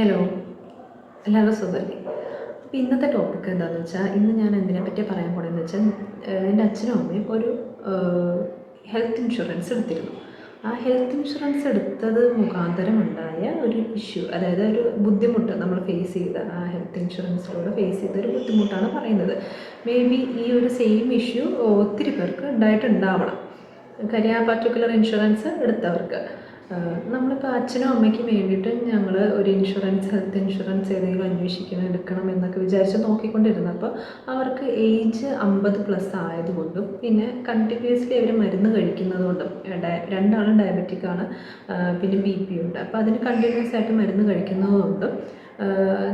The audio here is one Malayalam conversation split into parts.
ഹലോ എല്ലാവരും സുഖമല്ലേ? അപ്പോൾ ഇന്നത്തെ ടോപ്പിക് എന്താണെന്ന് വെച്ചാൽ ഇന്ന് ഞാൻ എന്തിനെ പറ്റി പറയാൻ പോണെന്ന് വെച്ചാൽ എന്റെ അച്ഛനും അമ്മയും ഒരു ഹെൽത്ത് ഇൻഷുറൻസ് എടുത്തിരുന്നു. ആ ഹെൽത്ത് ഇൻഷുറൻസ് എടുത്തത് മുഖാന്തരം ഉണ്ടായ ഒരു ഇഷ്യൂ അതായത് ഒരു ബുദ്ധിമുട്ട് നമ്മൾ ഫേസ് ചെയ്ത ആ ഹെൽത്ത് ഇൻഷുറൻസിലൂടെ ഫേസ് ചെയ്ത ഒരു ബുദ്ധിമുട്ടാണ് പറയുന്നത്. മേ ബി ഈ ഒരു സെയിം ഇഷ്യൂ ഒത്തിരി പേർക്ക് ഉണ്ടായിട്ടുണ്ടാവണം. കാര്യം ആ പർട്ടിക്കുലർ ഇൻഷുറൻസ് എടുത്തവർക്ക്. നമ്മളിപ്പോൾ അച്ഛനും അമ്മയ്ക്കും വേണ്ടിയിട്ട് ഞങ്ങൾ ഒരു ഇൻഷുറൻസ് ഹെൽത്ത് ഇൻഷുറൻസ് ഏതെങ്കിലും അന്വേഷിക്കണം എടുക്കണം എന്നൊക്കെ വിചാരിച്ച് നോക്കിക്കൊണ്ടിരുന്നപ്പോൾ അവർക്ക് ഏജ് അമ്പത് പ്ലസ് ആയതുകൊണ്ടും പിന്നെ കണ്ടിന്യൂസ്ലി അവർ മരുന്ന് കഴിക്കുന്നതുകൊണ്ടും രണ്ടാളും ഡയബറ്റിക് ആണ് പിന്നെ ബി പി ഉണ്ട്. അപ്പോൾ അതിന് കണ്ടിന്യൂസ് ആയിട്ട് മരുന്ന് കഴിക്കുന്നതുകൊണ്ടും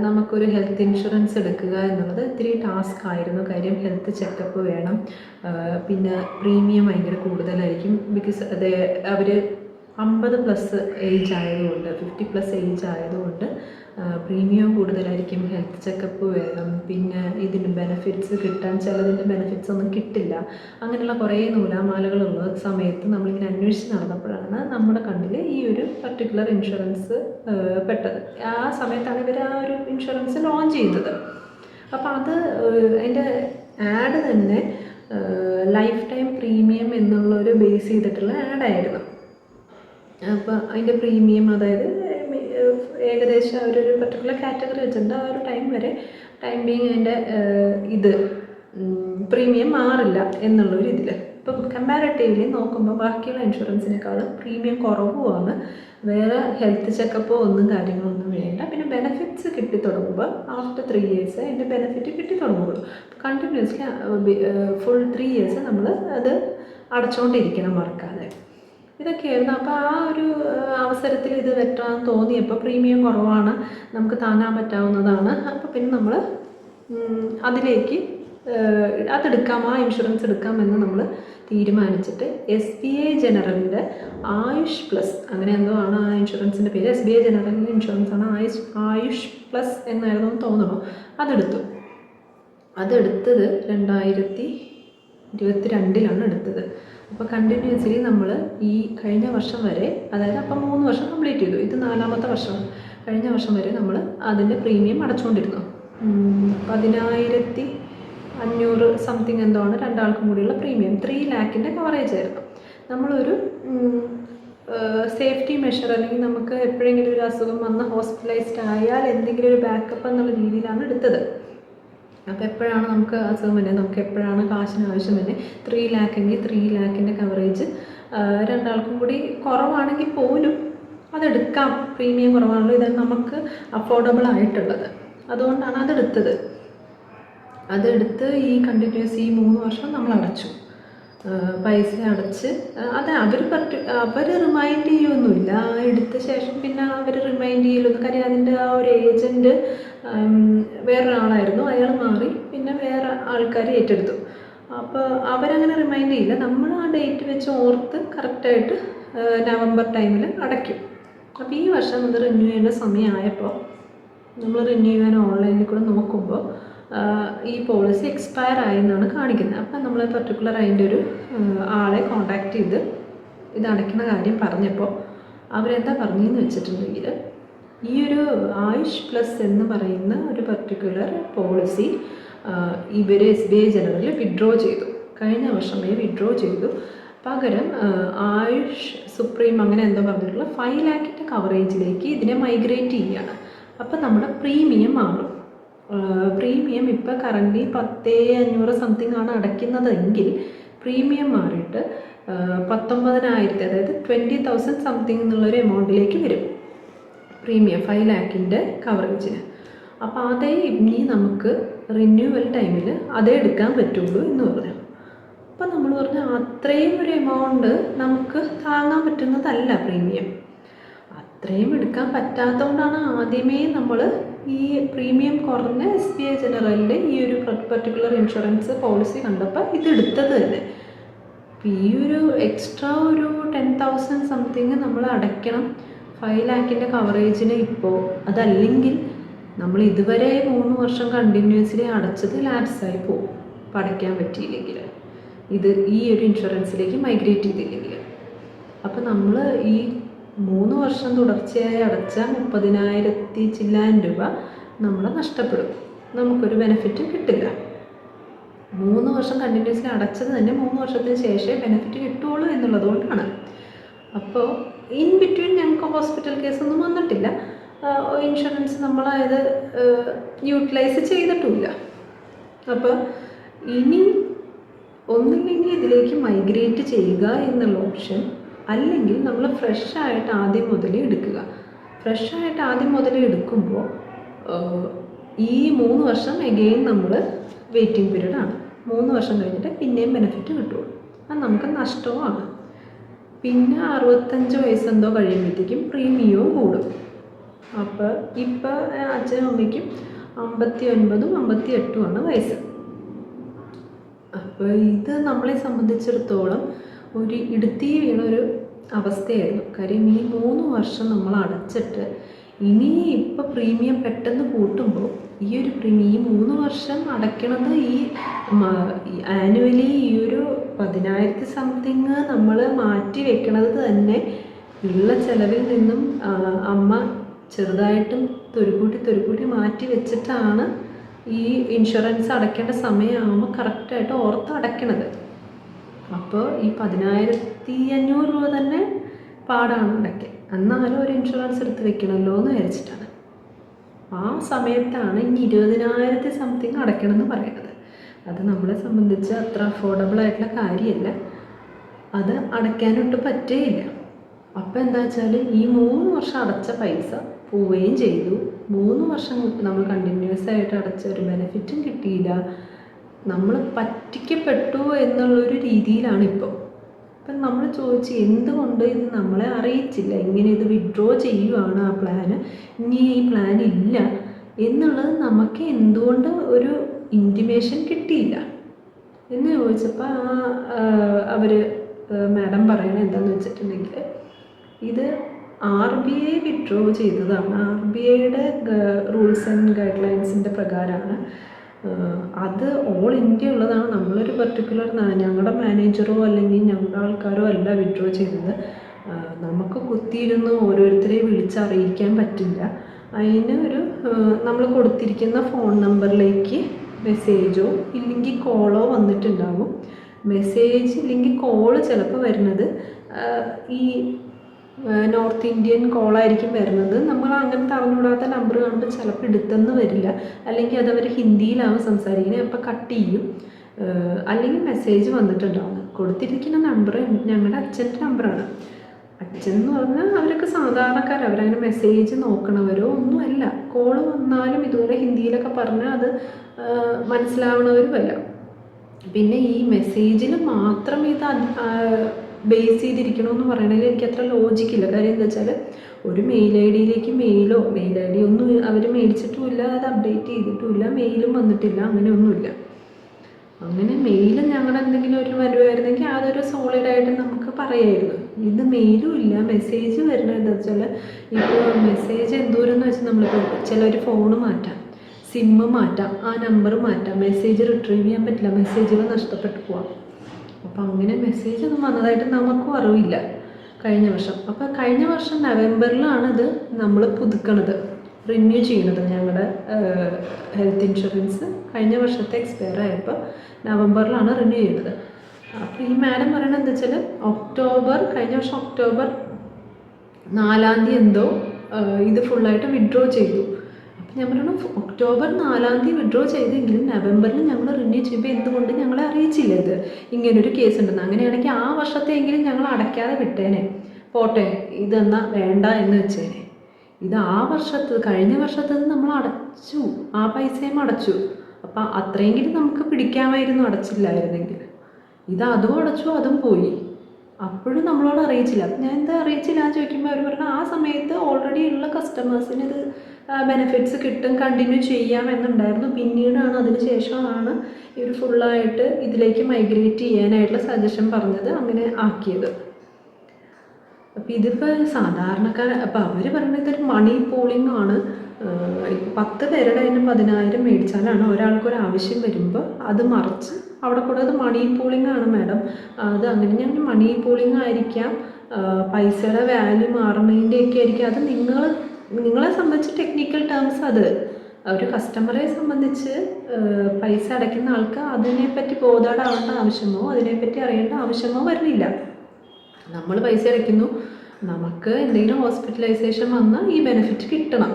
നമുക്കൊരു ഹെൽത്ത് ഇൻഷുറൻസ് എടുക്കുക എന്നുള്ളത് ഇത്തിരി ടാസ്ക് ആയിരുന്നു. കാര്യം ഹെൽത്ത് ചെക്കപ്പ് വേണം. പിന്നെ പ്രീമിയം ഭയങ്കര കൂടുതലായിരിക്കും. ബിക്കോസ് അത് അവർ അമ്പത് പ്ലസ് ഏജ് ആയതുകൊണ്ട് ഫിഫ്റ്റി പ്ലസ് ഏജ് ആയതുകൊണ്ട് പ്രീമിയം കൂടുതലായിരിക്കും ഹെൽത്ത് ചെക്കപ്പ് വേണം. പിന്നെ ഇതിന് ബെനഫിറ്റ്സ് കിട്ടാൻ ചിലതിന്റെ ബെനഫിറ്റ്സ് ഒന്നും കിട്ടില്ല. അങ്ങനെയുള്ള കുറേ നൂലാമാലകളുള്ള സമയത്ത് നമ്മളിങ്ങനെ അന്വേഷിച്ച് നടന്നപ്പോഴാണ് നമ്മുടെ കണ്ണിൽ ഈ ഒരു പർട്ടിക്കുലർ ഇൻഷുറൻസ് പെട്ടത്. ആ സമയത്താണ് ഇവർ ആ ഒരു ഇൻഷുറൻസ് ലോഞ്ച് ചെയ്തത്. അപ്പോൾ അത് അതിന്റെ ആഡ് തന്നെ ലൈഫ് ടൈം പ്രീമിയം എന്നുള്ള ഒരു ബേസ് ചെയ്തിട്ടുള്ള ആഡായിരുന്നു അപ്പോൾ അതിന്റെ പ്രീമിയം അതായത് ഏകദേശം അവരൊരു പർട്ടിക്കുലർ കാറ്റഗറി വെച്ചിട്ടുണ്ട്. ആ ഒരു ടൈം വരെ ടൈം ബീങ് അതിന്റെ ഇത് പ്രീമിയം മാറില്ല എന്നുള്ളൊരു ഇതിൽ ഇപ്പം കമ്പാരറ്റീവ്ലി നോക്കുമ്പോൾ ബാക്കിയുള്ള ഇൻഷുറൻസിനേക്കാളും പ്രീമിയം കുറവുമാണ് വേറെ ഹെൽത്ത് ചെക്കപ്പോ ഒന്നും കാര്യങ്ങളൊന്നും വേണ്ട. പിന്നെ ബെനഫിറ്റ്സ് കിട്ടി തുടങ്ങുമ്പോൾ ആഫ്റ്റർ ത്രീ ഇയേഴ്സ് അതിന്റെ ബെനഫിറ്റ് കിട്ടി തുടങ്ങുള്ളൂ. കണ്ടിന്യൂസ്ലി ഫുൾ ത്രീ ഇയേഴ്സ് നമ്മൾ അത് അടച്ചുകൊണ്ടിരിക്കണം മറക്കാതെ. ഇതൊക്കെയായിരുന്നു. അപ്പോൾ ആ ഒരു അവസരത്തിൽ ഇത് വെട്ടാൻ തോന്നിയപ്പോൾ പ്രീമിയം കുറവാണ്. നമുക്ക് താങ്ങാൻ പറ്റാവുന്നതാണ്. അപ്പോൾ പിന്നെ നമ്മൾ അതിലേക്ക് അതെടുക്കാം. ആ ഇൻഷുറൻസ് എടുക്കാമെന്ന് നമ്മൾ തീരുമാനിച്ചിട്ട് എസ് ബി ഐ ജനറലിന്റെ ആയുഷ് പ്ലസ് അങ്ങനെ എന്തോ ആണ് ആ ഇൻഷുറൻസിന്റെ പേര്. എസ് ബി ഐ ജനറലിന്റെ ഇൻഷുറൻസ് ആണ് ആയുഷ് ആയുഷ് പ്ലസ് എന്നായിരുന്നു തോന്നണോ അതെടുത്തു. അതെടുത്തത് രണ്ടായിരത്തി ഇരുപത്തി രണ്ടിലാണ് എടുത്തത്. അപ്പോൾ കണ്ടിന്യൂസ്ലി നമ്മൾ ഈ കഴിഞ്ഞ വർഷം വരെ അതായത് അപ്പം മൂന്ന് വർഷം കംപ്ലീറ്റ് ചെയ്തു. ഇത് നാലാമത്തെ വർഷം കഴിഞ്ഞ വർഷം വരെ നമ്മൾ അതിന്റെ പ്രീമിയം അടച്ചുകൊണ്ടിരുന്നു. പതിനായിരത്തി അഞ്ഞൂറ് സംതിങ് എന്തോ ആണ് രണ്ടാൾക്കും കൂടിയുള്ള പ്രീമിയം ത്രീ ലാക്കിന്റെ കവറേജ് ആയിരുന്നു. നമ്മളൊരു സേഫ്റ്റി മെഷർ അല്ലെങ്കിൽ നമുക്ക് എപ്പോഴെങ്കിലും ഒരു അസുഖം വന്ന് ഹോസ്പിറ്റലൈസ്ഡ് ആയാൽ എന്തെങ്കിലും ഒരു ബാക്കപ്പ് എന്നുള്ള രീതിയിലാണ് എടുത്തത്. അപ്പോൾ എപ്പോഴാണ് നമുക്ക് അസുഖം വരുന്നത് നമുക്ക് എപ്പോഴാണ് കാശിന് ആവശ്യം വരുന്നത്? ത്രീ ലാക്കെങ്കിൽ ത്രീ ലാക്കിന്റെ കവറേജ് രണ്ടാൾക്കും കൂടി കുറവാണെങ്കിൽ പോലും അതെടുക്കാം പ്രീമിയം കുറവാണല്ലോ ഇത് നമുക്ക് അഫോർഡബിൾ ആയിട്ടുള്ളത്. അതുകൊണ്ടാണ് അതെടുത്തത് അതെടുത്ത് ഈ കണ്ടിന്യൂസ് ഈ മൂന്ന് വർഷം നമ്മൾ അടച്ചു. പൈസ അടച്ച് അത് അവർ പറ്റു അവർ റിമൈൻഡ് ചെയ്യൊന്നുമില്ല. ആ എടുത്ത ശേഷം പിന്നെ അവർ റിമൈൻഡ് ചെയ്യലൊന്നും കാര്യം അതിന്റെ ആ ഒരു ഏജന്റ് വേറൊരാളായിരുന്നു. അയാൾ മാറി. പിന്നെ വേറെ ആൾക്കാർ ഏറ്റെടുത്തു. അപ്പോൾ അവരങ്ങനെ റിമൈൻഡ് ചെയ്യില്ല. നമ്മൾ ആ ഡേറ്റ് വെച്ച് ഓർത്ത് കറക്റ്റായിട്ട് നവംബർ ടൈമിൽ അടയ്ക്കും. അപ്പോൾ ഈ വർഷം ഇത് റിന്യൂ ചെയ്യേണ്ട സമയമായപ്പോൾ നമ്മൾ റിന്യൂ ചെയ്യാൻ ഓൺലൈനിൽ കൂടെ നോക്കുമ്പോൾ ഈ പോളിസി എക്സ്പയർ ആയി എന്നാണ് കാണിക്കുന്നത്. അപ്പം നമ്മൾ പർട്ടിക്കുലർ അതിന്റെ ഒരു ആളെ കോണ്ടാക്ട് ചെയ്ത് ഇത് അടയ്ക്കുന്ന കാര്യം പറഞ്ഞപ്പോൾ അവരെന്താ പറഞ്ഞതെന്ന് വെച്ചിട്ടുണ്ടെങ്കിൽ ഈ ഒരു ആയുഷ് പ്ലസ് എന്ന് പറയുന്ന ഒരു പർട്ടിക്കുലർ പോളിസി ഇവർ S B I general withdraw ചെയ്തു. കഴിഞ്ഞ വർഷമേ വിഡ്രോ ചെയ്തു. പകരം ആയുഷ് സുപ്രീം അങ്ങനെ എന്തോ പറഞ്ഞിട്ടുള്ള ഫൈവ് ലാക്കിന്റെ കവറേജിലേക്ക് ഇതിനെ മൈഗ്രേറ്റ് ചെയ്യുകയാണ് അപ്പം നമ്മുടെ പ്രീമിയം മാറും പ്രീമിയം ഇപ്പോൾ കറന്റ് പത്തേ അഞ്ഞൂറ് സംതിങ് ആണ് അടയ്ക്കുന്നതെങ്കിൽ പ്രീമിയം മാറിയിട്ട് പത്തൊമ്പതിനായിരത്തി അതായത് ട്വന്റി തൗസൻഡ് സംതിങ് എന്നുള്ളൊരു എമൗണ്ടിലേക്ക് വരും. പ്രീമിയം ഫൈവ് ലാക്കിന്റെ കവറേജിന് അപ്പോൾ അതേ ഇനി നമുക്ക് റിന്യൂവൽ ടൈമിൽ അതേ എടുക്കാൻ പറ്റുള്ളൂ എന്ന് പറഞ്ഞു. അപ്പം നമ്മൾ പറഞ്ഞു അത്രയും ഒരു എമൗണ്ട് നമുക്ക് താങ്ങാൻ പറ്റുന്നതല്ല പ്രീമിയം. അത്രയും എടുക്കാൻ പറ്റാത്തതുകൊണ്ടാണ് ആദ്യമേ നമ്മൾ ഈ പ്രീമിയം കുറഞ്ഞ എസ് ബി ഐ ജനറലിന്റെ ഈ ഒരു പർട്ടിക്കുലർ ഇൻഷുറൻസ് പോളിസി കണ്ടപ്പോൾ ഇത് എടുത്തത് തന്നെ. ഈ ഒരു എക്സ്ട്രാ ഒരു ടെൻ തൗസൻഡ് സംതിങ് നമ്മൾ അടയ്ക്കണം. ഫൈവ് ലാക്കിന്റെ കവറേജിന് ഇപ്പോൾ അതല്ലെങ്കിൽ നമ്മൾ ഇതുവരെ മൂന്ന് വർഷം കണ്ടിന്യൂസ്ലി അടച്ചത് ലാപ്സായി പോകും അപ്പോൾ അടയ്ക്കാൻ പറ്റിയില്ലെങ്കിൽ ഇത് ഈ ഒരു ഇൻഷുറൻസിലേക്ക് മൈഗ്രേറ്റ് ചെയ്തില്ലെങ്കിൽ അപ്പോൾ നമ്മൾ ഈ മൂന്ന് വർഷം തുടർച്ചയായി അടച്ച മുപ്പതിനായിരത്തി ചില്ലായിരം രൂപ നമ്മൾ നഷ്ടപ്പെടും. നമുക്കൊരു ബെനിഫിറ്റ് കിട്ടില്ല. മൂന്ന് വർഷം കണ്ടിന്യൂസ്ലി അടച്ചത് തന്നെ മൂന്ന് വർഷത്തിന് ശേഷമേ ബെനിഫിറ്റ് കിട്ടുള്ളൂ എന്നുള്ളതുകൊണ്ടാണ്. അപ്പോൾ ഇൻ ബിറ്റ്വീൻ ഞങ്ങൾക്ക് ഹോസ്പിറ്റൽ കേസൊന്നും വന്നിട്ടില്ല. ഇൻഷുറൻസ് നമ്മളത് യൂട്ടിലൈസ് ചെയ്തിട്ടുമില്ല. അപ്പോൾ ഇനി ഒന്നില്ലെങ്കിൽ ഇതിലേക്ക് മൈഗ്രേറ്റ് ചെയ്യുക എന്നുള്ള ഓപ്ഷൻ അല്ലെങ്കിൽ നമ്മൾ ഫ്രഷ് ആയിട്ട് ആദ്യം മുതലേ എടുക്കുക. ഫ്രഷ് ആയിട്ട് ആദ്യം മുതലേ എടുക്കുമ്പോൾ ഈ മൂന്ന് വർഷം എഗെയിൻ നമ്മൾ വെയിറ്റിംഗ് പീരീഡാണ് മൂന്ന് വർഷം കഴിഞ്ഞിട്ട് പിന്നെയും ബെനിഫിറ്റ് കിട്ടുള്ളൂ. അത് നമുക്ക് നഷ്ടവുമാണ്. പിന്നെ അറുപത്തഞ്ച് വയസ്സെന്തോ കഴിയുമ്പോഴത്തേക്കും പ്രീമിയവും കൂടും. അപ്പോൾ ഇപ്പോൾ അച്ഛനും അമ്മയ്ക്കും അമ്പത്തി ഒൻപതും അമ്പത്തി എട്ടുമാണ് വയസ്സ്. അപ്പോൾ ഇത് നമ്മളെ സംബന്ധിച്ചിടത്തോളം ഒരു ഇടുത്തി വീണ ഒരു അവസ്ഥയായിരുന്നു. കാര്യം ഈ മൂന്ന് വർഷം നമ്മൾ അടച്ചിട്ട് ഇനി ഇപ്പോൾ പ്രീമിയം പെട്ടെന്ന് കൂട്ടുമ്പോൾ ഈ ഒരു പ്രീമിയം ഈ മൂന്ന് വർഷം അടയ്ക്കണത് ഈ ആനുവലി ഈ ഒരു പതിനായിരത്തി സംതിങ് നമ്മൾ മാറ്റി വെക്കണത് തന്നെ ഉള്ള ചിലവിൽ നിന്നും അമ്മ ചെറുതായിട്ടും തൊരുകൂട്ടി തൊരുകൂട്ടി മാറ്റി വെച്ചിട്ടാണ് ഈ ഇൻഷുറൻസ് അടയ്ക്കേണ്ട സമയമാകുമ്പോൾ കറക്റ്റായിട്ട് ഓർത്ത് അടയ്ക്കണത്. അപ്പോൾ ഈ പതിനായിരത്തി അഞ്ഞൂറ് രൂപ തന്നെ പാടാണ് അടയ്ക്കാൻ എന്നാലും ഒരു ഇൻഷുറൻസ് എടുത്ത് വെക്കണമല്ലോ എന്ന് വിചാരിച്ചിട്ടാണ്. ആ സമയത്താണ് ഇനി ഇരുപതിനായിരത്തി സംതിങ് അടയ്ക്കണം എന്ന് പറയുന്നത്. അത് നമ്മളെ സംബന്ധിച്ച് അത്ര അഫോർഡബിൾ ആയിട്ടുള്ള കാര്യമല്ല. അത് അടയ്ക്കാനൊട്ട് പറ്റേയില്ല. അപ്പോൾ എന്താ വെച്ചാൽ ഈ മൂന്ന് വർഷം അടച്ച പൈസ പോവുകയും ചെയ്തു. മൂന്ന് വർഷം നമ്മൾ കണ്ടിന്യൂസ് ആയിട്ട് അടച്ച ഒരു ബെനിഫിറ്റും കിട്ടിയില്ല. നമ്മൾ പറ്റിക്കപ്പെട്ടു എന്നുള്ളൊരു രീതിയിലാണ് ഇപ്പോൾ അപ്പം നമ്മൾ ചോദിച്ചു എന്തുകൊണ്ട് ഇത് നമ്മളെ അറിയിച്ചില്ല? ഇങ്ങനെ ഇത് വിഡ്രോ ചെയ്യുവാണ് ആ പ്ലാന് ഇനി ഈ പ്ലാൻ ഇല്ല. എന്നുള്ളത് നമുക്ക് എന്തുകൊണ്ട് ഒരു ഇന്റിമേഷൻ കിട്ടിയില്ല? എന്ന് ചോദിച്ചപ്പോൾ ആ അവർ മാഡം പറയണത് എന്താണെന്ന് വെച്ചിട്ടുണ്ടെങ്കിൽ ഇത് ആർ ബി ഐ വിഡ്രോ ചെയ്തതാണ്. ആർ ബി ഐയുടെ റൂൾസ് ആൻഡ് ഗൈഡ് ലൈൻസിന്റെ പ്രകാരമാണ്. അത് ഓൾ ഇന്ത്യ ഉള്ളതാണ്. നമ്മളൊരു പർട്ടിക്കുലർ ഞങ്ങളുടെ മാനേജറോ അല്ലെങ്കിൽ ഞങ്ങളുടെ ആൾക്കാരോ അല്ല വിഡ്രോ ചെയ്തത്. നമുക്ക് കുത്തിയിരുന്ന് ഓരോരുത്തരെയും വിളിച്ചറിയിക്കാൻ പറ്റില്ല. അതിന് ഒരു നമ്മൾ കൊടുത്തിരിക്കുന്ന ഫോൺ നമ്പറിലേക്ക് മെസ്സേജോ ഇല്ലെങ്കിൽ കോളോ വന്നിട്ടുണ്ടാകും മെസ്സേജ് ഇല്ലെങ്കിൽ കോൾ ചിലപ്പോൾ വരുന്നത് ഈ നോർത്ത് ഇന്ത്യൻ കോളായിരിക്കും വരുന്നത്. നമ്മൾ അങ്ങനത്തെ അറിഞ്ഞുകൂടാത്ത നമ്പർ കാണുമ്പോൾ ചിലപ്പോൾ എടുത്തെന്ന് വരില്ല. അല്ലെങ്കിൽ അവർ ഹിന്ദിയിലാവും സംസാരിക്കുന്നത്. അപ്പോൾ കട്ട് ചെയ്യും. അല്ലെങ്കിൽ മെസ്സേജ് വന്നിട്ടുണ്ടാവും. കൊടുത്തിരിക്കുന്ന നമ്പർ ഞങ്ങളുടെ അച്ഛന്റെ നമ്പറാണ് അച്ഛൻ എന്ന് പറഞ്ഞാൽ അവരൊക്കെ സാധാരണക്കാർ അവരങ്ങനെ മെസ്സേജ് നോക്കണവരോ ഒന്നുമല്ല. കോൾ വന്നാലും ഇതുപോലെ ഹിന്ദിയിലൊക്കെ പറഞ്ഞാൽ അത് മനസ്സിലാവണവരുമല്ല. പിന്നെ ഈ മെസ്സേജിൽ മാത്രം ഇത് ബേസ് ചെയ്തിരിക്കണമെന്ന് പറയണതിൽ എനിക്ക് അത്ര ലോജിക്കില്ല കാര്യം എന്താ വെച്ചാൽ ഒരു മെയിൽ ഐ ഡിയിലേക്ക് മെയിലോ മെയിൽ ഐ ഡി ഒന്നും അവർ മേടിച്ചിട്ടുമില്ല അത് അപ്ഡേറ്റ് ചെയ്തിട്ടുമില്ല മെയിലും വന്നിട്ടില്ല അങ്ങനെ അങ്ങനെയൊന്നുമില്ല. അങ്ങനെ മെയിൽ ഞങ്ങളുടെ എന്തെങ്കിലും ഒരു വരുമായിരുന്നെങ്കിൽ അതൊരു സോളിഡായിട്ട് നമുക്ക് പറയായിരുന്നു. ഇത് മെയിലും ഇല്ല. മെസ്സേജ് വരുന്നത് എന്താ വെച്ചാൽ ഇപ്പോൾ മെസ്സേജ് എന്തോരെന്ന് വെച്ചാൽ നമ്മളിപ്പോൾ ഒരു ഫോൺ മാറ്റാം സിമ്മ് മാറ്റാം ആ നമ്പർ മാറ്റാം മെസ്സേജ് റിട്രീവ് ചെയ്യാൻ പറ്റില്ല മെസ്സേജുകൾ നഷ്ടപ്പെട്ടു പോവാം. അപ്പോൾ അങ്ങനെ മെസ്സേജ് ഒന്നും വന്നതായിട്ട് നമുക്കും അറിവില്ല. കഴിഞ്ഞ വർഷം. അപ്പോൾ കഴിഞ്ഞ വർഷം നവംബറിലാണ് ഇത് നമ്മൾ പുതുക്കണത്. റിന്യൂ ചെയ്യണത് ഞങ്ങളുടെ ഹെൽത്ത് ഇൻഷുറൻസ് കഴിഞ്ഞ വർഷത്തെ എക്സ്പയർ ആയപ്പോൾ നവംബറിലാണ് റിന്യൂ ചെയ്യുന്നത് അപ്പോൾ ഈ മാഡം പറയണത് എന്താ വെച്ചാൽ ഒക്ടോബർ കഴിഞ്ഞ വർഷം ഒക്ടോബർ നാലാം തീയതി എന്തോ ഇത് ഫുള്ളായിട്ട് വിഡ്രോ ചെയ്തു. അപ്പം ഞാൻ പറയണം ഒക്ടോബർ നാലാം തീയതി വിഡ്രോ ചെയ്തെങ്കിലും നവംബറിൽ ഞങ്ങൾ റിന്യൂ ചെയ്യുമ്പോൾ എന്തുകൊണ്ട് ഞങ്ങളെ അറിയിച്ചില്ല ഇത്? ഇങ്ങനൊരു കേസ് ഉണ്ടെന്ന്. അങ്ങനെയാണെങ്കിൽ ആ വർഷത്തെയെങ്കിലും ഞങ്ങൾ അടയ്ക്കാതെ വിട്ടേനെ. പോട്ടെ ഇതെന്നാ വേണ്ട എന്ന് വെച്ചേനെ. ഇത് ആ വർഷത്ത് കഴിഞ്ഞ വർഷത്തത് നമ്മൾ അടച്ചു. ആ പൈസയും അടച്ചു. അപ്പം അത്രയെങ്കിലും നമുക്ക് പിടിക്കാമായിരുന്നു അടച്ചില്ലായിരുന്നെങ്കിൽ. ഇത് അതും അടച്ചു അതും പോയി. അപ്പോഴും നമ്മളോട് അറിയിച്ചില്ല. ഞാൻ എന്താ അറിയിച്ചില്ല എന്ന് ചോദിക്കുമ്പോൾ അവർ പറഞ്ഞു ആ സമയത്ത് ഓൾറെഡി ഉള്ള കസ്റ്റമേഴ്സിന് ഇത് ബെനിഫിറ്റ്സ് കിട്ടും കണ്ടിന്യൂ ചെയ്യാം എന്നുണ്ടായിരുന്നു. പിന്നീടാണ് അതിന് ശേഷമാണ് ഇവർ ഫുള്ളായിട്ട് ഇതിലേക്ക് മൈഗ്രേറ്റ് ചെയ്യാനായിട്ടുള്ള സജഷൻ പറഞ്ഞത് അങ്ങനെ ആക്കിയത്. അപ്പം ഇതിപ്പോൾ സാധാരണക്കാർ അപ്പോൾ അവർ പറയുന്നത് ഇതൊരു മണി പൂളിംഗ് ആണ്. ഇപ്പോൾ പത്ത് പേരുടെ തന്നെ പതിനായിരം മേടിച്ചാലാണ് ഒരാൾക്കൊരു ആവശ്യം വരുമ്പോൾ അത് മറിച്ച് അവിടെ കൂടെ അത് മണി പൂളിംഗ് ആണ് മാഡം. അത് അങ്ങനെ ഞാൻ മണി പൂളിംഗ് ആയിരിക്കാം. പൈസയുടെ വാല്യൂ മാറുന്നതിന്റെയൊക്കെ ആയിരിക്കും. അത് നിങ്ങൾ നിങ്ങളെ സംബന്ധിച്ച് ടെക്നിക്കൽ ടേംസ് അത്. ഒരു കസ്റ്റമറെ സംബന്ധിച്ച് പൈസ അടയ്ക്കുന്ന ആൾക്ക് അതിനെപ്പറ്റി ബോധാടാവേണ്ട ആവശ്യമോ അതിനെപ്പറ്റി അറിയേണ്ട ആവശ്യമോ വരുന്നില്ല നമ്മൾ പൈസ അടയ്ക്കുന്നു. നമുക്ക് എന്തെങ്കിലും ഹോസ്പിറ്റലൈസേഷൻ വന്നാൽ ഈ ബെനിഫിറ്റ് കിട്ടണം.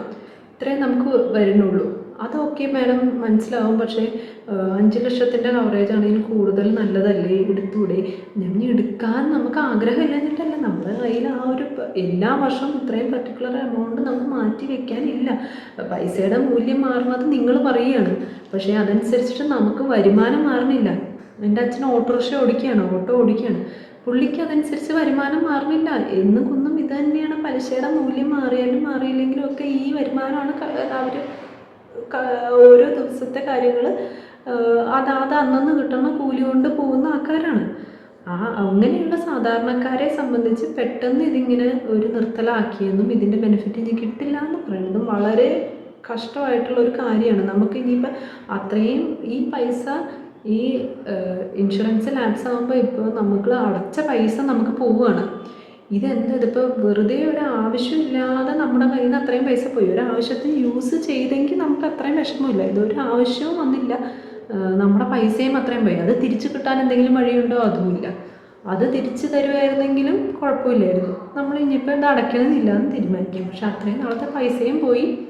ഇത്രയും നമുക്ക് വരുന്നുള്ളൂ. അതൊക്കെ മാഡം മനസ്സിലാവും. പക്ഷേ അഞ്ച് ലക്ഷത്തിന്റെ കവറേജ് ആണെങ്കിൽ കൂടുതൽ നല്ലതല്ലേ? എടുത്തൂടെ? ഞാൻ എടുക്കാൻ നമുക്ക് ആഗ്രഹമില്ല എന്നിട്ടല്ല നമ്മുടെ കയ്യിൽ ആ ഒരു എല്ലാ വർഷവും ഇത്രയും പർട്ടിക്കുലർ എമൗണ്ട് നമുക്ക് മാറ്റി വെക്കാനില്ല. പൈസയുടെ മൂല്യം മാറുന്നത് നിങ്ങൾ പറയുകയാണ്. പക്ഷേ അതനുസരിച്ചിട്ട് നമുക്ക് വരുമാനം മാറുന്നില്ല. എന്റെ അച്ഛൻ ഓട്ടോറിക്ഷ ഓടിക്കുകയാണ് ഓട്ടോ ഓടിക്കുകയാണ്. പുള്ളിക്ക് അതനുസരിച്ച് വരുമാനം മാറുന്നില്ല. എന്നും കുന്നും ഇത് തന്നെയാണ്. പലിശയുടെ മൂല്യം മാറിയാലും മാറിയില്ലെങ്കിലും ഒക്കെ ഈ വരുമാനമാണ് അവർ ഓരോ ദിവസത്തെ കാര്യങ്ങൾ അത് അത് അന്നന്ന് കിട്ടുന്ന കൂലി കൊണ്ട് പോകുന്ന ആൾക്കാരാണ്. ആ അങ്ങനെയുള്ള സാധാരണക്കാരെ സംബന്ധിച്ച് പെട്ടെന്ന് ഇതിങ്ങനെ ഒരു നിർത്തലാക്കിയെന്നും ഇതിന്റെ ബെനിഫിറ്റ് ഇനി കിട്ടില്ല എന്ന് പറയുന്നതും വളരെ കഷ്ടമായിട്ടുള്ള ഒരു കാര്യമാണ്. നമുക്ക് ഇനിയിപ്പോൾ അത്രയും ഈ പൈസ ഈ ഇൻഷുറൻസ് ലാപ്സ് ആകുമ്പോൾ ഇപ്പോൾ നമുക്ക് അടച്ച പൈസ നമുക്ക് പോവുകയാണ് ഇതെന്താ? ഇതിപ്പോൾ വെറുതെ ഒരു ആവശ്യമില്ലാതെ നമ്മുടെ കയ്യിൽ നിന്ന് അത്രയും പൈസ പോയി. ഒരു ആവശ്യത്തിന് യൂസ് ചെയ്തെങ്കിൽ നമുക്ക് അത്രയും വിഷമമില്ല. ഇതൊരു ആവശ്യവും വന്നില്ല. നമ്മുടെ പൈസയും അത്രയും പോയി. അത് തിരിച്ചു കിട്ടാൻ എന്തെങ്കിലും വഴിയുണ്ടോ? അതുമില്ല. അത് തിരിച്ചു തരുമായിരുന്നെങ്കിലും കുഴപ്പമില്ലായിരുന്നു. നമ്മൾ ഇനിയിപ്പോൾ ഇത് അടയ്ക്കണമെന്നില്ല എന്ന് തീരുമാനിക്കും. പക്ഷെ അത്രയും നാളത്തെ പൈസയും പോയി.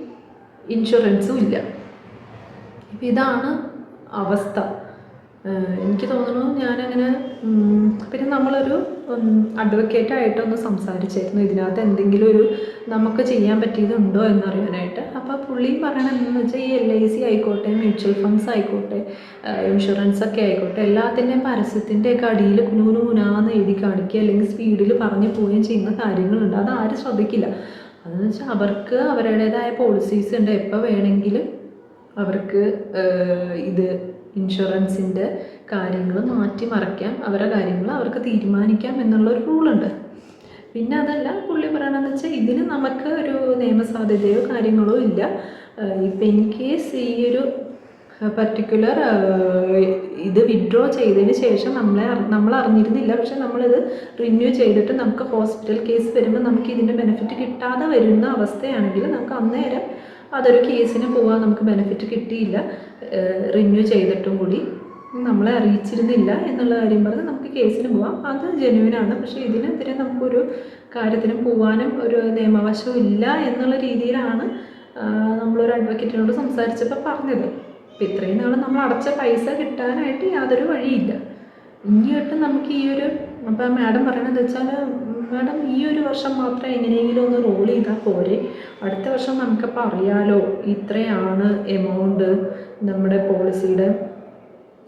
ഇൻഷുറൻസും ഇല്ല. ഇപ്പം ഇതാണ് അവസ്ഥ. എനിക്ക് തോന്നുന്നു ഞാനങ്ങനെ പിന്നെ നമ്മളൊരു അഡ്വക്കേറ്റ് ആയിട്ടൊന്ന് സംസാരിച്ചായിരുന്നു. ഇതിനകത്ത് എന്തെങ്കിലും ഒരു നമുക്ക് ചെയ്യാൻ പറ്റിയതുണ്ടോ എന്നറിയാനായിട്ട് അപ്പോൾ പുള്ളി പറയണത് എന്താണെന്ന് വെച്ചാൽ ഈ എൽ ഐ സി ആയിക്കോട്ടെ മ്യൂച്വൽ ഫണ്ട്സ് ആയിക്കോട്ടെ ഇൻഷുറൻസ് ഒക്കെ ആയിക്കോട്ടെ എല്ലാത്തിന്റെയും പരസ്യത്തിന്റെ ഒക്കെ അടിയിൽ കുനൂന് കുനാന്ന് എഴുതി കാണിക്കുക അല്ലെങ്കിൽ സ്പീഡിൽ പറഞ്ഞു പോവുകയും ചെയ്യുന്ന കാര്യങ്ങളുണ്ട്. അത് ആരും ശ്രദ്ധിക്കില്ല. അതെന്ന് വെച്ചാൽ അവർക്ക് അവരുടേതായ പോളിസീസ് ഉണ്ട്. എപ്പോൾ വേണമെങ്കിലും അവർക്ക് ഇത് ഇൻഷുറൻസിന്റെ കാര്യങ്ങൾ മാറ്റി മറയ്ക്കാം അവരുടെ കാര്യങ്ങൾ അവർക്ക് തീരുമാനിക്കാം എന്നുള്ളൊരു റൂളുണ്ട് പിന്നെ അതല്ല പുള്ളി പറയണമെന്ന് വെച്ചാൽ ഇതിന് നമുക്ക് ഒരു നിയമസാധ്യതയോ കാര്യങ്ങളോ ഇല്ല. ഇപ്പം ഇൻ കേസ് ഈ ഒരു പർട്ടിക്കുലർ ഇത് വിഡ്രോ ചെയ്തതിന് ശേഷം നമ്മളെ നമ്മൾ അറിഞ്ഞിരുന്നില്ല. പക്ഷെ നമ്മളിത് റിന്യൂ ചെയ്തിട്ട് നമുക്ക് ഹോസ്പിറ്റൽ കേസ് വരുമ്പോൾ നമുക്ക് ഇതിന്റെ ബെനിഫിറ്റ് കിട്ടാതെ വരുന്ന അവസ്ഥയാണെങ്കിൽ നമുക്ക് അന്നേരം അതൊരു കേസിന് പോവാൻ നമുക്ക് ബെനിഫിറ്റ് കിട്ടിയില്ല. റിന്യൂ ചെയ്തിട്ടും കൂടി നമ്മളെ അറിയിച്ചിരുന്നില്ല എന്നുള്ള കാര്യം പറഞ്ഞ് നമുക്ക് കേസിന് പോവാം. അത് ജെന്യൂനാണ് പക്ഷേ ഇതിനെതിരെ നമുക്കൊരു കാര്യത്തിനും പോവാനും ഒരു നിയമവശവും ഇല്ല എന്നുള്ള രീതിയിലാണ് നമ്മളൊരു അഡ്വക്കേറ്റിനോട് സംസാരിച്ചപ്പോൾ പറഞ്ഞത്. അപ്പം ഇത്രയും നമ്മൾ അടച്ച പൈസ കിട്ടാനായിട്ട് യാതൊരു വഴിയില്ല. ഇനി ഒട്ടും നമുക്ക് ഈ ഒരു അപ്പം മാഡം പറയണത് വെച്ചാൽ മാഡം ഈ ഒരു വർഷം മാത്രം എങ്ങനെയെങ്കിലും ഒന്ന് റോൾ ചെയ്താൽ പോരെ. അടുത്ത വർഷം നമുക്കപ്പോൾ അറിയാലോ ഇത്രയാണ് എമൗണ്ട് നമ്മുടെ പോളിസിയുടെ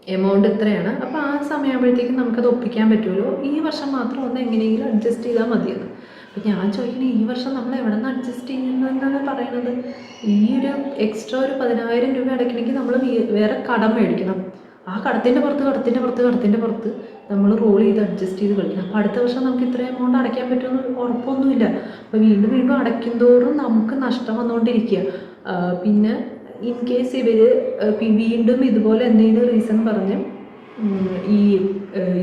എമൗണ്ട് ഇത്രയാണ്. അപ്പോൾ ആ സമയമാകുമ്പോഴത്തേക്കും നമുക്കത് ഒപ്പിക്കാൻ പറ്റുമല്ലോ. ഈ വർഷം മാത്രം ഒന്ന് എങ്ങനെയെങ്കിലും അഡ്ജസ്റ്റ് ചെയ്താൽ മതിയെന്ന്. അപ്പം ഞാൻ ചോദിക്കണേ ഈ വർഷം നമ്മൾ എവിടെ നിന്ന് അഡ്ജസ്റ്റ് ചെയ്യുന്നതെന്നാണ് പറയണത്? ഈ ഒരു എക്സ്ട്രാ ഒരു പതിനായിരം രൂപ അടയ്ക്കണമെങ്കിൽ നമ്മൾ വേറെ കടം മേടിക്കണം. ആ കടത്തിന്റെ പുറത്ത് കടത്തിന്റെ പുറത്ത് കടത്തിന്റെ പുറത്ത്. നമ്മൾ റോൾ ചെയ്ത് അഡ്ജസ്റ്റ് ചെയ്ത് കളിക്കണം. അപ്പോൾ അടുത്ത വർഷം നമുക്ക് ഇത്ര എമൗണ്ട് അടയ്ക്കാൻ പറ്റുമെന്ന് ഉറപ്പൊന്നുമില്ല. അപ്പോൾ വീണ്ടും വീണ്ടും അടയ്ക്കുന്തോറും നമുക്ക് നഷ്ടം വന്നുകൊണ്ടിരിക്കുക. പിന്നെ ഇൻ കേസ് ഇവർ വീണ്ടും ഇതുപോലെ എന്തെങ്കിലും റീസൺ പറഞ്ഞ് ഈ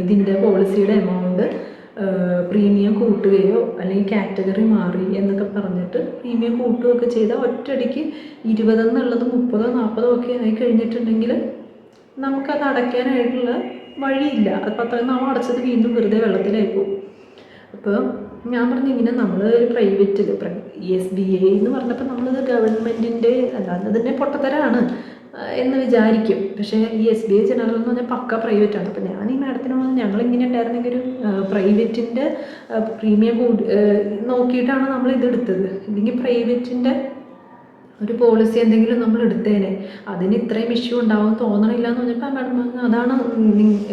ഇതിന്റെ പോളിസിയുടെ എമൗണ്ട് പ്രീമിയം കൂട്ടുകയോ അല്ലെങ്കിൽ കാറ്റഗറി മാറി എന്നൊക്കെ പറഞ്ഞിട്ട് പ്രീമിയം കൂട്ടുകയൊക്കെ ചെയ്താൽ ഒറ്റയടിക്ക് ഇരുപതെന്നുള്ളത് മുപ്പതോ നാൽപ്പതോ ഒക്കെ ആയി കഴിഞ്ഞിട്ടുണ്ടെങ്കിൽ നമുക്കത് അടയ്ക്കാനായിട്ടുള്ള വഴിയില്ല. അപ്പം അത്രയും നമ്മൾ അടച്ചത് വീണ്ടും വെറുതെ വെള്ളത്തിലായി പോകും അപ്പോൾ ഞാൻ പറഞ്ഞു ഇങ്ങനെ നമ്മൾ ഒരു പ്രൈവറ്റിൽ എസ് ബി ഐ എന്ന് പറഞ്ഞപ്പോൾ നമ്മളത് ഗവൺമെന്റിന്റെ അല്ലാതെ തന്നെ പൊട്ടത്തരാണ് എന്ന് വിചാരിക്കും. പക്ഷേ ഈ എസ് ബി ഐ ജനറൽ എന്ന് പറഞ്ഞാൽ പക്ക പ്രൈവറ്റ് ആണ്. അപ്പോൾ ഞാൻ ഈ മാഡത്തിന് വന്ന് ഞങ്ങൾ ഇങ്ങനെ ഉണ്ടായിരുന്നെങ്കിൽ ഒരു പ്രൈവറ്റിന്റെ പ്രീമിയം കൂടി നോക്കിയിട്ടാണ് നമ്മൾ ഇത് എടുത്തത്. ഇല്ലെങ്കിൽ പ്രൈവറ്റിന്റെ ഒരു പോളിസി എന്തെങ്കിലും നമ്മൾ എടുത്തേനെ. അതിന് ഇത്രയും ഇഷ്യൂ ഉണ്ടാവും തോന്നണില്ല എന്ന് പറഞ്ഞപ്പോൾ മാഡം പറഞ്ഞു അതാണ്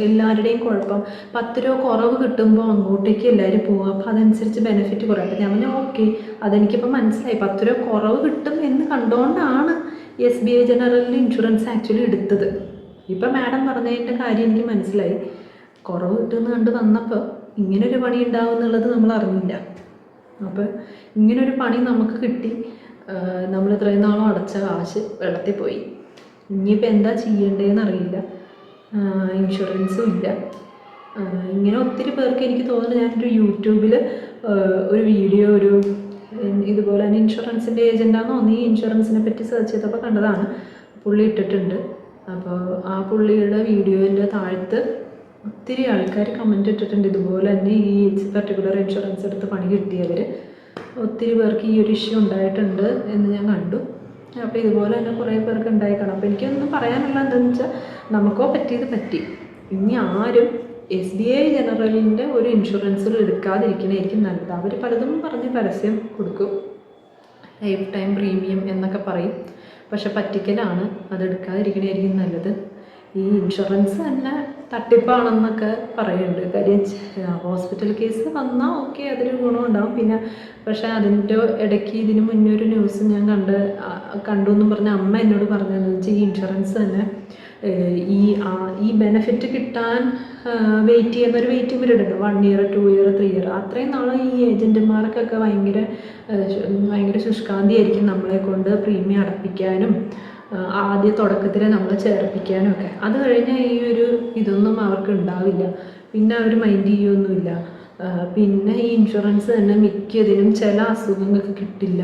എല്ലാവരുടെയും കുഴപ്പം. പത്ത് രൂപ കുറവ് കിട്ടുമ്പോൾ അങ്ങോട്ടേക്ക് എല്ലാവരും പോകും അപ്പോൾ അതനുസരിച്ച് ബെനിഫിറ്റ് കുറയും. ഞാൻ പറഞ്ഞു ഓക്കെ. അതെനിക്കിപ്പോൾ മനസ്സിലായി. പത്ത് രൂപ കുറവ് കിട്ടും എന്ന് കണ്ടുകൊണ്ടാണ് എസ് ബി ഐ ജനറലിൽ ഇൻഷുറൻസ് ആക്ച്വലി എടുത്തത്. ഇപ്പം മാഡം പറഞ്ഞതിന്റെ കാര്യം എനിക്ക് മനസ്സിലായി. കുറവ് കിട്ടുമെന്ന് കണ്ട് വന്നപ്പോൾ ഇങ്ങനൊരു പണി ഉണ്ടാവും എന്നുള്ളത് നമ്മൾ അറിഞ്ഞില്ല. അപ്പോൾ ഇങ്ങനൊരു പണി നമുക്ക് കിട്ടി. നമ്മൾ ഇത്രയും നാളും അടച്ച കാശ് വെള്ളത്തിൽ പോയി. ഇനിയിപ്പോൾ എന്താ ചെയ്യേണ്ടതെന്ന് അറിയില്ല. ഇൻഷുറൻസും ഇല്ല. ഇങ്ങനെ ഒത്തിരി പേർക്ക് എനിക്ക് തോന്നുന്നു ഞാനൊരു യൂട്യൂബിൽ ഒരു വീഡിയോ ഒരു ഇതുപോലെ തന്നെ ഇൻഷുറൻസിന്റെ ഏജന്റാണെന്ന് തോന്നി ഇൻഷുറൻസിനെ പറ്റി സെർച്ച് ചെയ്തപ്പോൾ കണ്ടതാണ്. പുള്ളി ഇട്ടിട്ടുണ്ട്. അപ്പോൾ ആ പുള്ളിയുടെ വീഡിയോന്റെ താഴത്ത് ഒത്തിരി ആൾക്കാർ കമന്റ് ഇട്ടിട്ടുണ്ട്. ഇതുപോലെ തന്നെ ഈ പർട്ടിക്കുലർ ഇൻഷുറൻസ് എടുത്ത് പണി കിട്ടിയവർ ഒത്തിരി പേർക്ക് ഈ ഒരു ഇഷ്യൂ ഉണ്ടായിട്ടുണ്ട് എന്ന് ഞാൻ കണ്ടു. അപ്പോൾ ഇതുപോലെ തന്നെ കുറേ പേർക്ക് ഉണ്ടായിക്കണം. അപ്പോൾ എനിക്കൊന്നും പറയാനുള്ള എന്താണെന്ന് വെച്ചാൽ നമുക്കോ പറ്റിയത് പറ്റി. ഇനി ആരും എസ് ബി ഐ ജനറലിന്റെ ഒരു ഇൻഷുറൻസിൽ എടുക്കാതിരിക്കണേക്കും നല്ലത്. അവർ പലതും പറഞ്ഞ് പരസ്യം കൊടുക്കും. ലൈഫ് ടൈം പ്രീമിയം എന്നൊക്കെ പറയും. പക്ഷെ പറ്റിക്കലാണ്. അത് നല്ലത്. ഈ ഇൻഷുറൻസ് തന്നെ തട്ടിപ്പാണെന്നൊക്കെ പറയുന്നുണ്ട്. കാര്യം ഹോസ്പിറ്റൽ കേസ് വന്നാൽ ഓക്കെ അതൊരു ഗുണമുണ്ടാവും. പിന്നെ പക്ഷേ അതിന്റെ ഇടയ്ക്ക് ഇതിന് മുന്നേ ഒരു ന്യൂസ് ഞാൻ കണ്ട് കണ്ടു എന്നും പറഞ്ഞ അമ്മ എന്നോട് പറഞ്ഞതെന്ന് വെച്ചാൽ ഈ ഇൻഷുറൻസ് തന്നെ ഈ ഈ ബെനിഫിറ്റ് കിട്ടാൻ വെയിറ്റ് ചെയ്യുന്ന ഒരു വെയിറ്റിംഗ് പീരീഡ് ഉണ്ട് one year two year three year അത്രയും നാൾ ഈ ഏജന്റുമാർക്കൊക്കെ ഭയങ്കര ഭയങ്കര ശുഷ്കാന്തിയായിരിക്കും നമ്മളെ കൊണ്ട് പ്രീമിയം അടപ്പിക്കാനും ആദ്യ തുടക്കത്തിൽ നമ്മൾ ചേർപ്പിക്കാനൊക്കെ. അത് കഴിഞ്ഞാൽ ഈ ഒരു ഇതൊന്നും അവർക്ക് ഉണ്ടാവില്ല. പിന്നെ അവർ മൈൻഡ് ചെയ്യൊന്നുമില്ല പിന്നെ ഈ ഇൻഷുറൻസ് തന്നെ മിക്കതിനും ചില അസുഖങ്ങൾക്ക് കിട്ടില്ല.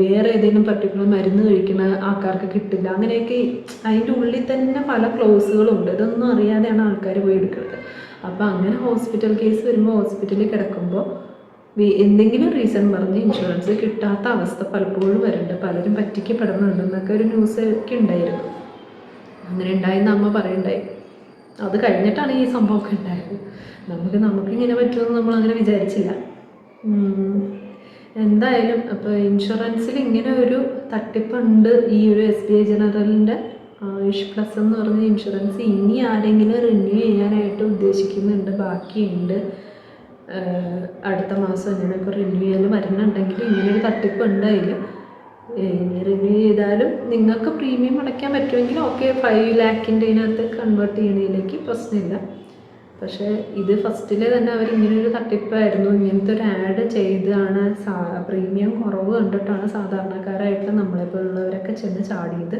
വേറെ ഏതെങ്കിലും പർട്ടിക്കുലർ മരുന്ന് കഴിക്കുന്ന ആൾക്കാർക്ക് കിട്ടില്ല. അങ്ങനെയൊക്കെ അതിന്റെ ഉള്ളിൽ തന്നെ പല ക്ലോസുകളുണ്ട് ഇതൊന്നും അറിയാതെയാണ് ആൾക്കാർ പോയി എടുക്കുന്നത്. അപ്പോൾ അങ്ങനെ ഹോസ്പിറ്റൽ കേസ് വരുമ്പോൾ ഹോസ്പിറ്റലിൽ കിടക്കുമ്പോൾ എന്തെങ്കിലും റീസൺ പറഞ്ഞ് ഇൻഷുറൻസ് കിട്ടാത്ത അവസ്ഥ പലപ്പോഴും വരുന്നുണ്ട് പലരും പറ്റിക്കപ്പെടുന്നുണ്ട് എന്നൊക്കെ ഒരു ന്യൂസ് ഒക്കെ ഉണ്ടായിരുന്നു. അങ്ങനെ ഉണ്ടായെന്ന് അമ്മ പറയണ്ടായി. അത് കഴിഞ്ഞിട്ടാണ് ഈ സംഭവമൊക്കെ ഉണ്ടായത്. നമുക്ക് നമുക്കിങ്ങനെ പറ്റുമെന്ന് നമ്മൾ അങ്ങനെ വിചാരിച്ചില്ല. എന്തായാലും അപ്പോൾ ഇൻഷുറൻസിൽ ഇങ്ങനെ ഒരു തട്ടിപ്പുണ്ട്. ഈ ഒരു എസ് ബി ഐ ജനറലിന്റെ ആയുഷ് പ്ലസ് എന്ന് പറഞ്ഞ ഇൻഷുറൻസ് ഇനി ആരെങ്കിലും റിന്യൂ ചെയ്യാനായിട്ട് ഉദ്ദേശിക്കുന്നുണ്ട്. ബാക്കിയുണ്ട്. അടുത്ത മാസം ഇങ്ങനെയൊക്കെ റിന്യൂ ചെയ്യാൻ വരുന്നുണ്ടെങ്കിൽ ഇങ്ങനൊരു തട്ടിപ്പ് ഉണ്ടായില്ല റിന്യൂ ചെയ്താലും നിങ്ങൾക്ക് പ്രീമിയം അടയ്ക്കാൻ പറ്റുമെങ്കിൽ ഓക്കെ ഫൈവ് ലാക്കിന്റെ ഇതിനകത്ത് കൺവേർട്ട് ചെയ്യണതിലേക്ക് പ്രശ്നമില്ല. പക്ഷേ ഇത് ഫസ്റ്റിലെ തന്നെ അവർ ഇങ്ങനൊരു തട്ടിപ്പായിരുന്നു. ഇങ്ങനത്തെ ഒരു ആഡ് ചെയ്താണ് സാ പ്രീമിയം കുറവ് കണ്ടിട്ടാണ് സാധാരണക്കാരായിട്ട് നമ്മളെപ്പോലുള്ളവരൊക്കെ ചെന്ന് ചാടിയത്.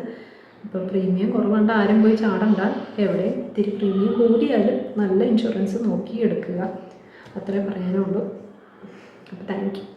അപ്പോൾ പ്രീമിയം കുറവുണ്ട് ആരും പോയി ചാടണ്ട. എവിടെ ഇത്തിരി പ്രീമിയം കൂടിയാലും നല്ല ഇൻഷുറൻസ് നോക്കി എടുക്കുക അത്രേ പറയാനുള്ളൂ. അപ്പോൾ താങ്ക് യു